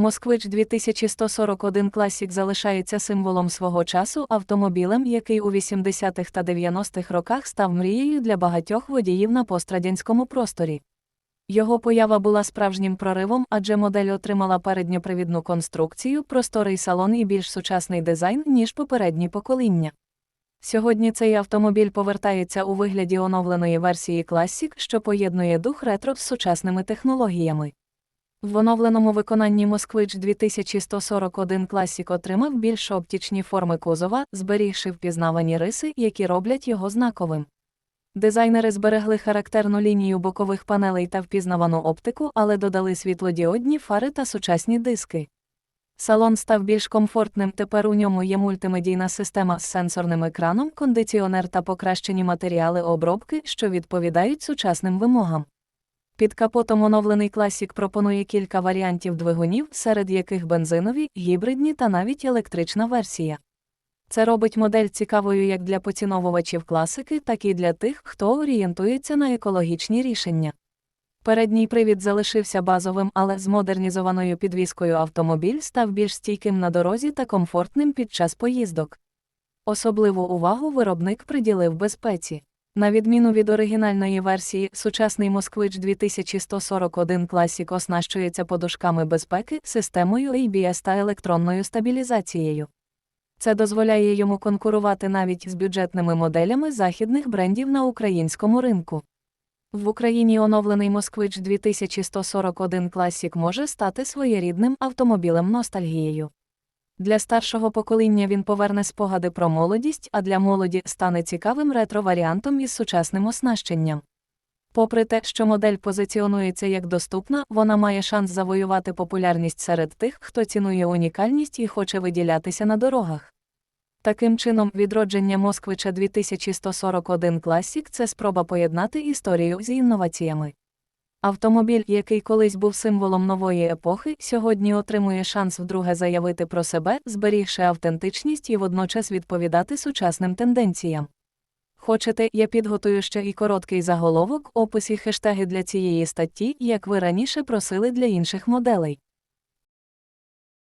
Москвич 2141 Classic залишається символом свого часу автомобілем, який у 80-х та 90-х роках став мрією для багатьох водіїв на пострадянському просторі. Його поява була справжнім проривом, адже модель отримала передньопривідну конструкцію, просторий салон і більш сучасний дизайн, ніж попередні покоління. Сьогодні цей автомобіль повертається у вигляді оновленої версії Classic, що поєднує дух ретро з сучасними технологіями. В оновленому виконанні Москвич 2141 Classic отримав більш оптічні форми кузова, зберігши впізнавані риси, які роблять його знаковим. Дизайнери зберегли характерну лінію бокових панелей та впізнавану оптику, але додали світлодіодні фари та сучасні диски. Салон став більш комфортним. Тепер у ньому є мультимедійна система з сенсорним екраном, кондиціонер та покращені матеріали обробки, що відповідають сучасним вимогам. Під капотом оновлений Classic пропонує кілька варіантів двигунів, серед яких бензинові, гібридні та навіть електрична версія. Це робить модель цікавою як для поціновувачів класики, так і для тих, хто орієнтується на екологічні рішення. Передній привід залишився базовим, але з модернізованою підвіскою автомобіль став більш стійким на дорозі та комфортним під час поїздок. Особливу увагу виробник приділив безпеці. На відміну від оригінальної версії, сучасний Москвич 2141 Classic оснащується подушками безпеки, системою ABS та електронною стабілізацією. Це дозволяє йому конкурувати навіть з бюджетними моделями західних брендів на українському ринку. В Україні оновлений Москвич 2141 Classic може стати своєрідним автомобілем ностальгією. Для старшого покоління він поверне спогади про молодість, а для молоді стане цікавим ретро-варіантом із сучасним оснащенням. Попри те, що модель позиціонується як доступна, вона має шанс завоювати популярність серед тих, хто цінує унікальність і хоче виділятися на дорогах. Таким чином, відродження Москвича 2141 Classic – це спроба поєднати історію з інноваціями. Автомобіль, який колись був символом нової епохи, сьогодні отримує шанс вдруге заявити про себе, зберігши автентичність і водночас відповідати сучасним тенденціям. Хочете, я підготую ще і короткий заголовок, опис і хештеги для цієї статті, як ви раніше просили для інших моделей.